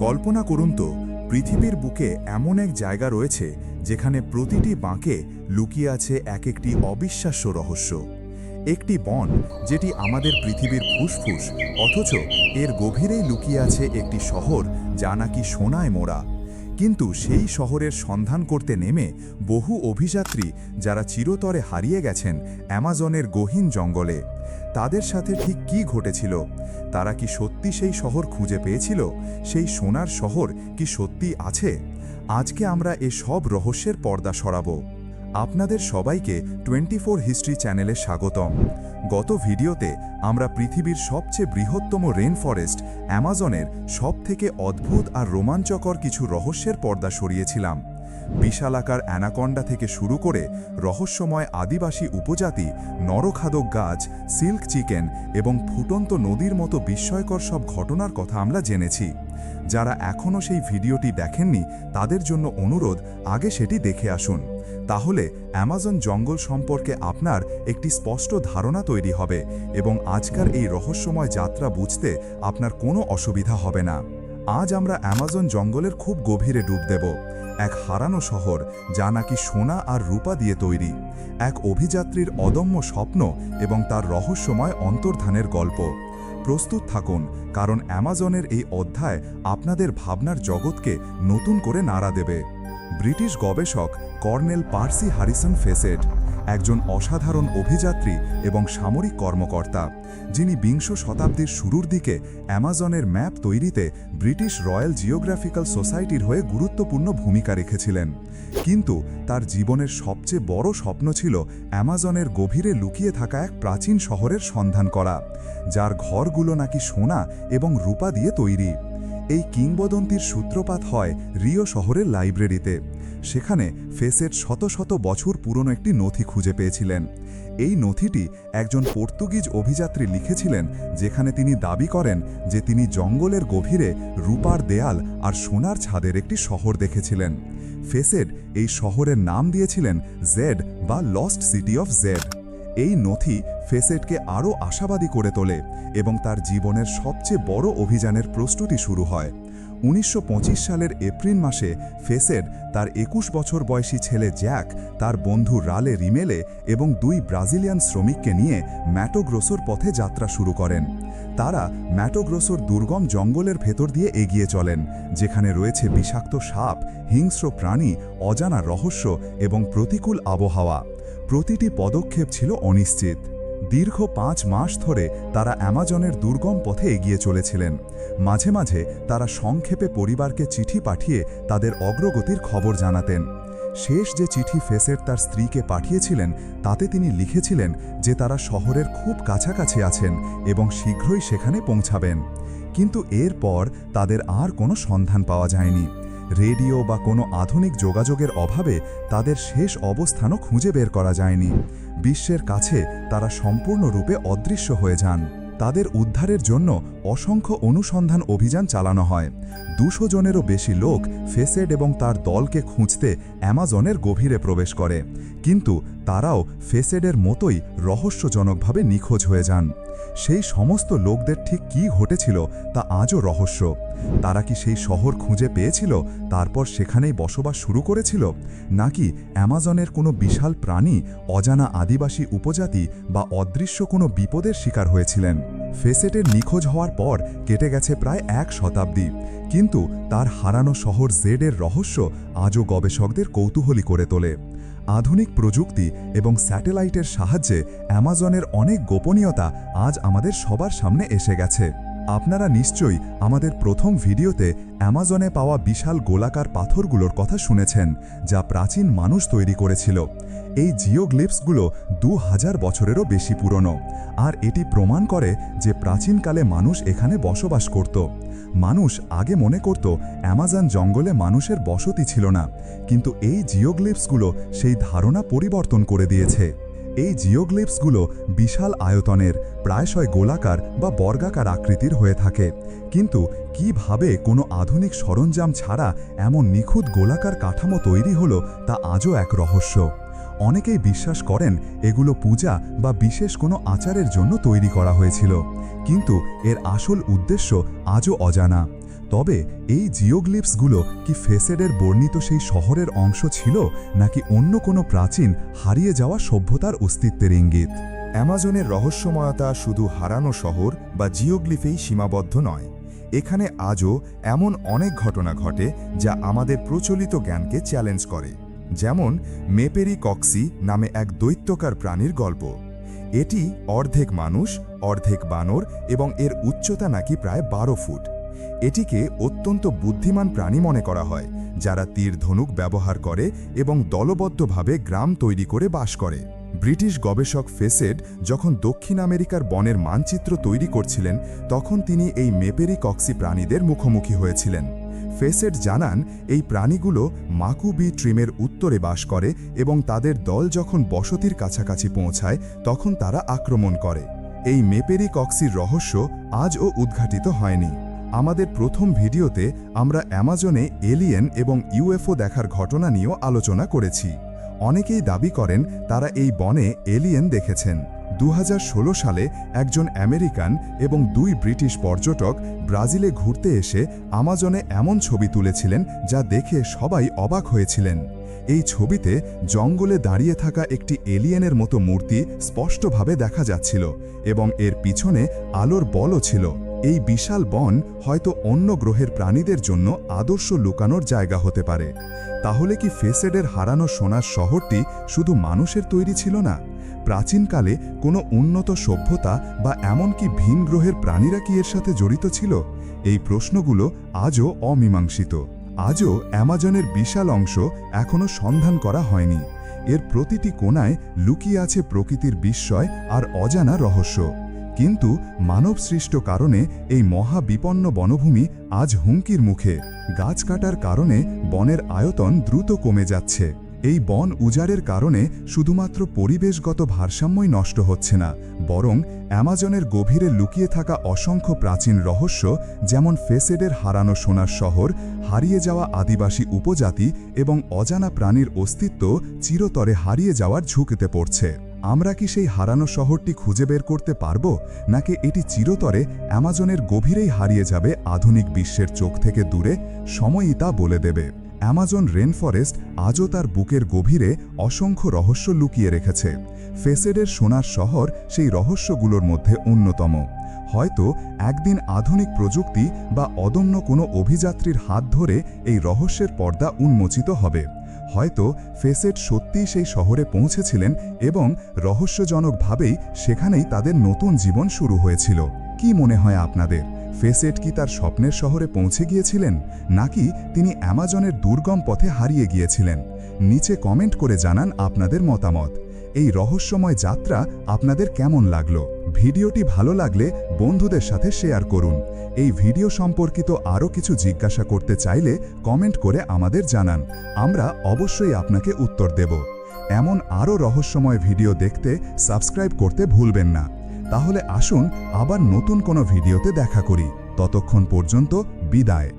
কল্পনা করুন তো, পৃথিবীর বুকে এমন এক জায়গা রয়েছে যেখানে প্রতিটি বাঁকে লুকিয়ে আছে এক একটি অবিশ্বাস্য রহস্য। একটি বন যেটি আমাদের পৃথিবীর ফুসফুস, অথচ এর গভীরেই লুকিয়ে আছে একটি শহর যা নাকি সোনায় মোড়া। কিন্তু সেই শহরের সন্ধান করতে নেমে বহু অভিযাত্রী যারা চিরতরে হারিয়ে গেছেন অ্যামাজনের গহীন জঙ্গলে। তাদের সাথে ঠিক কি ঘটেছিল? তারা কি সত্যি সেই শহর খুঁজে পেয়েছিল? সেই সোনার শহর কি সত্যি আছে? আজকে আমরা এ সব রহস্যের পর্দা সরাব। আপনাদের সবাইকে টোয়েন্টি ফোর হিস্ট্রি চ্যানেলে স্বাগতম। গত ভিডিওতে আমরা পৃথিবীর সবচেয়ে বৃহত্তম রেন ফরেস্ট অ্যামাজনের সবথেকে অদ্ভুত আর রোমাঞ্চকর কিছু রহস্যের পর্দা সরিয়েছিলাম। বিশালাকার অ্যানাকন্ডা থেকে শুরু করে রহস্যময় আদিবাসী উপজাতি, নরখাদক গাছ, সিল্ক চিকেন এবং ফুটন্ত নদীর মতো বিস্ময়কর সব ঘটনার কথা আমরা জেনেছি। যারা এখনও সেই ভিডিওটি দেখেননি, তাদের জন্য অনুরোধ, আগে সেটি দেখে আসুন। তাহলে অ্যামাজন জঙ্গল সম্পর্কে আপনার একটি স্পষ্ট ধারণা তৈরি হবে এবং আজকার এই রহস্যময় যাত্রা বুঝতে আপনার কোনো অসুবিধা হবে না। আজ আমরা অ্যামাজন জঙ্গলের খুব গভীরে ডুব দেব। এক হারানো শহর যা নাকি সোনা আর রূপা দিয়ে তৈরি। এক অভিযাত্রীর অদম্য স্বপ্ন এবং তার রহস্যময় অন্তর্ধানের গল্প। প্রস্তুত থাকুন, কারণ অ্যামাজনের এই অধ্যায় আপনাদের ভাবনার জগৎকে নতুন করে নাড়া দেবে। ব্রিটিশ গবেষক কর্নেল পার্সি হারিসন ফেসেড। একজন অসাধারণ অভিযাত্রী এবং সামরিক কর্মকর্তা, যিনি বিংশ শতাব্দীর শুরুর দিকে অ্যামাজনের ম্যাপ তৈরিতে ব্রিটিশ রয়্যাল জিওগ্রাফিক্যাল সোসাইটির হয়ে গুরুত্বপূর্ণ ভূমিকা রেখেছিলেন। কিন্তু তার জীবনের সবচেয়ে বড় স্বপ্ন ছিল অ্যামাজনের গভীরে লুকিয়ে থাকা এক প্রাচীন শহরের সন্ধান করা, যার ঘরগুলো নাকি সোনা এবং রূপা দিয়ে তৈরি। এই কিংবদন্তির সূত্রপাত হয় রিও শহরের লাইব্রেরিতে। সেখানে ফেসেট শত শত বছর পুরনো একটি নথি খুঁজে পেয়েছিলেন। এই নথিটি একজন পর্তুগিজ অভিযাত্রী লিখেছিলেন, যেখানে তিনি দাবি করেন যে তিনি জঙ্গলের গভীরে রূপার দেয়াল আর সোনার ছাদের একটি শহর দেখেছিলেন। ফেসেড এই শহরের নাম দিয়েছিলেন জেড বা লস্ট সিটি অফ জেড। এই নথি ফেসেটকে আরও আশাবাদী করে তোলে এবং তার জীবনের সবচেয়ে বড় অভিযানের প্রস্তুতি শুরু হয়। উনিশশো পঁচিশ সালের এপ্রিল মাসে ফেসেড তার একুশ বছর বয়সী ছেলে জ্যাক, তার বন্ধু রালে রিমেলে এবং দুই ব্রাজিলিয়ান শ্রমিককে নিয়ে ম্যাটোগ্রোসোর পথে যাত্রা শুরু করেন। তারা ম্যাটোগ্রোসোর দুর্গম জঙ্গলের ভেতর দিয়ে এগিয়ে চলেন, যেখানে রয়েছে বিষাক্ত সাপ, হিংস্র প্রাণী, অজানা রহস্য এবং প্রতিকূল আবহাওয়া। প্রতিটি পদক্ষেপ ছিল অনিশ্চিত। দীর্ঘ পাঁচ মাস ধরে তারা অ্যামাজনের দুর্গম পথে এগিয়ে চলেছিলেন। মাঝে মাঝে তারা সংক্ষেপে পরিবারকে চিঠি পাঠিয়ে তাদের অগ্রগতির খবর জানাতেন। শেষ যে চিঠি ফেসের তার স্ত্রীকে পাঠিয়েছিলেন, তাতে তিনি লিখেছিলেন যে তারা শহরের খুব কাছাকাছি আছেন এবং শীঘ্রই সেখানে পৌঁছাবেন। কিন্তু এরপর তাদের আর কোনো সন্ধান পাওয়া যায়নি। রেডিও বা কোনো আধুনিক যোগাযোগের অভাবে তাদের শেষ অবস্থানও খুঁজে বের করা যায়নি। বিশ্বের কাছে তারা সম্পূর্ণরূপে অদৃশ্য হয়ে যান। তাদের উদ্ধারের জন্য অসংখ্য অনুসন্ধান অভিযান চালানো হয়। দুশো জনেরও বেশি লোক ফেসেড এবং তার দলকে খুঁজতে অ্যামাজনের গভীরে প্রবেশ করে। কিন্তু তারাও ফেসেডের মতোই রহস্যজনকভাবে নিখোঁজ হয়ে যান। সেই সমস্ত লোকদের ঠিক কি ঘটেছিল তা আজও রহস্য। তারা কি সেই শহর খুঁজে পেয়েছিল, তারপর সেখানেই বসবাস শুরু করেছিল? নাকি অ্যামাজনের কোনো বিশাল প্রাণী, অজানা আদিবাসী উপজাতি বা অদৃশ্য কোনো বিপদের শিকার হয়েছিলেন? ফেসেটের নিখোঁজ হওয়ার পর কেটে গেছে প্রায় এক শতাব্দী। কিন্তু তার হারানো শহর জেডের রহস্য আজও গবেষকদের কৌতূহলী করে তোলে। আধুনিক প্রযুক্তি এবং স্যাটেলাইটের সাহায্যে অ্যামাজনের অনেক গোপনীয়তা আজ আমাদের সবার সামনে এসে গেছে। আপনারা নিশ্চয়ই আমাদের প্রথম ভিডিওতে অ্যামাজনে পাওয়া বিশাল গোলাকার পাথরগুলোর কথা শুনেছেন, যা প্রাচীন মানুষ তৈরি করেছিল। এই জিওগ্লিপসগুলো দু হাজার বছরেরও বেশি পুরনো, আর এটি প্রমাণ করে যে প্রাচীনকালে মানুষ এখানে বসবাস করত। মানুষ আগে মনে করত অ্যামাজন জঙ্গলে মানুষের বসতি ছিল না, কিন্তু এই জিওগ্লিপসগুলো সেই ধারণা পরিবর্তন করে দিয়েছে। এই জিওগ্লিপসগুলো বিশাল আয়তনের, প্রায়শই গোলাকার বা বর্গাকার আকৃতির হয়ে থাকে। কিন্তু কীভাবে কোনো আধুনিক সরঞ্জাম ছাড়া এমন নিখুঁত গোলাকার কাঠামো তৈরি হলো তা আজও এক রহস্য। অনেকেই বিশ্বাস করেন এগুলো পূজা বা বিশেষ কোনো আচারের জন্য তৈরি করা হয়েছিল। কিন্তু এর আসল উদ্দেশ্য আজও অজানা। তবে এই জিওগ্লিপসগুলো কি ফেসেডের বর্ণিত সেই শহরের অংশ ছিল, নাকি অন্য কোনো প্রাচীন হারিয়ে যাওয়া সভ্যতার অস্তিত্বের ইঙ্গিত? অ্যামাজনের রহস্যময়তা শুধু হারানো শহর বা জিওগ্লিফেই সীমাবদ্ধ নয়, এখানে আজও এমন অনেক ঘটনা ঘটে যা আমাদের প্রচলিত জ্ঞানকে চ্যালেঞ্জ করে। যেমন মেপেরি কক্সি নামে এক দৈত্যকার প্রাণীর গল্প। এটি অর্ধেক মানুষ, অর্ধেক বানর এবং এর উচ্চতা নাকি প্রায় বারো ফুট। এটিকে অত্যন্ত বুদ্ধিমান প্রাণী মনে করা হয়, যারা তীর ধনুক ব্যবহার করে এবং দলবদ্ধভাবে গ্রাম তৈরি করে বাস করে। ব্রিটিশ গবেষক ফেসেড যখন দক্ষিণ আমেরিকার বনের মানচিত্র তৈরি করছিলেন, তখন তিনি এই মেপেরি কক্সি প্রাণীদের মুখোমুখি হয়েছিলেন। ফেসেড জানান, এই প্রাণীগুলো মাকুবি ট্রিমের উত্তরে বাস করে এবং তাদের দল যখন বসতির কাছাকাছি পৌঁছায়, তখন তারা আক্রমণ করে। এই মেপেরি কক্সির রহস্য আজও উদ্ঘাটিত হয়নি। আমাদের প্রথম ভিডিওতে আমরা অ্যামাজনে এলিয়েন এবং ইউএফও দেখার ঘটনা নিয়েও আলোচনা করেছি। অনেকেই দাবি করেন তারা এই বনে এলিয়েন দেখেছেন। দু হাজার ষোলো সালে একজন আমেরিকান এবং দুই ব্রিটিশ পর্যটক ব্রাজিলে ঘুরতে এসে আমাজনে এমন ছবি তুলেছিলেন যা দেখে সবাই অবাক হয়েছিলেন। এই ছবিতে জঙ্গলে দাঁড়িয়ে থাকা একটি এলিয়েনের মতো মূর্তি স্পষ্টভাবে দেখা যাচ্ছিল এবং এর পিছনে আলোর বলও ছিল। এই বিশাল বন হয়তো অন্য গ্রহের প্রাণীদের জন্য আদর্শ লুকানোর জায়গা হতে পারে। তাহলে কি ফেসেডের হারানো সোনার শহরটি শুধু মানুষের তৈরি ছিল না? প্রাচীনকালে কোনো উন্নত সভ্যতা বা এমনকি ভিন গ্রহের প্রাণীরা কি এর সাথে জড়িত ছিল? এই প্রশ্নগুলো আজও অমীমাংসিত। আজও অ্যামাজনের বিশাল অংশ এখনও সন্ধান করা হয়নি। এর প্রতিটি কোণায় লুকিয়ে আছে প্রকৃতির বিস্ময় আর অজানা রহস্য। কিন্তু মানবসৃষ্ট কারণে এই মহাবিপন্ন বনভূমি আজ হুমকির মুখে। গাছ কাটার কারণে বনের আয়তন দ্রুত কমে যাচ্ছে। এই বন উজাড়ের কারণে শুধুমাত্র পরিবেশগত ভারসাম্যই নষ্ট হচ্ছে না, বরং অ্যামাজনের গভীরে লুকিয়ে থাকা অসংখ্য প্রাচীন রহস্য, যেমন ফেসেডের হারানো সোনার শহর, হারিয়ে যাওয়া আদিবাসী উপজাতি এবং অজানা প্রাণীর অস্তিত্ব চিরতরে হারিয়ে যাওয়ার ঝুঁকিতে পড়ছে। আমরা কি সেই হারানো শহরটি খুঁজে বের করতে পারব, নাকি এটি চিরতরে অ্যামাজনের গভীরেই হারিয়ে যাবে আধুনিক বিশ্বের চোখ থেকে দূরে? সময়ই তা বলে দেবে। অ্যামাজন রেন ফরেস্ট আজও তার বুকের গভীরে অসংখ্য রহস্য লুকিয়ে রেখেছে। ফেসেডের সোনার শহর সেই রহস্যগুলোর মধ্যে অন্যতম। হয়তো একদিন আধুনিক প্রযুক্তি বা অদম্য কোনো অভিযাত্রীর হাত ধরে এই রহস্যের পর্দা উন্মোচিত হবে। হয়তো ফেসেট সত্যিই সেই শহরে পৌঁছেছিলেন এবং রহস্যজনকভাবেই সেখানেই তাদের নতুন জীবন শুরু হয়েছিল। কি মনে হয় আপনাদের? ফেসেট কি তার স্বপ্নের শহরে পৌঁছে গিয়েছিলেন? নাকি তিনি অ্যামাজনের দুর্গম পথে হারিয়ে গিয়েছিলেন? নিচে কমেন্ট করে জানান আপনাদের মতামত। এই রহস্যময় যাত্রা আপনাদের কেমন লাগল? ভিডিওটি ভালো লাগলে বন্ধুদের সাথে শেয়ার করুন। এই ভিডিও সম্পর্কিত আরও কিছু জিজ্ঞাসা করতে চাইলে কমেন্ট করে আমাদের জানান। আমরা অবশ্যই আপনাকে উত্তর দেব। এমন আরও রহস্যময় ভিডিও দেখতে সাবস্ক্রাইব করতে ভুলবেন না। তাহলে আসুন আবার নতুন কোনো ভিডিওতে দেখা করি। ততক্ষণ পর্যন্ত বিদায়।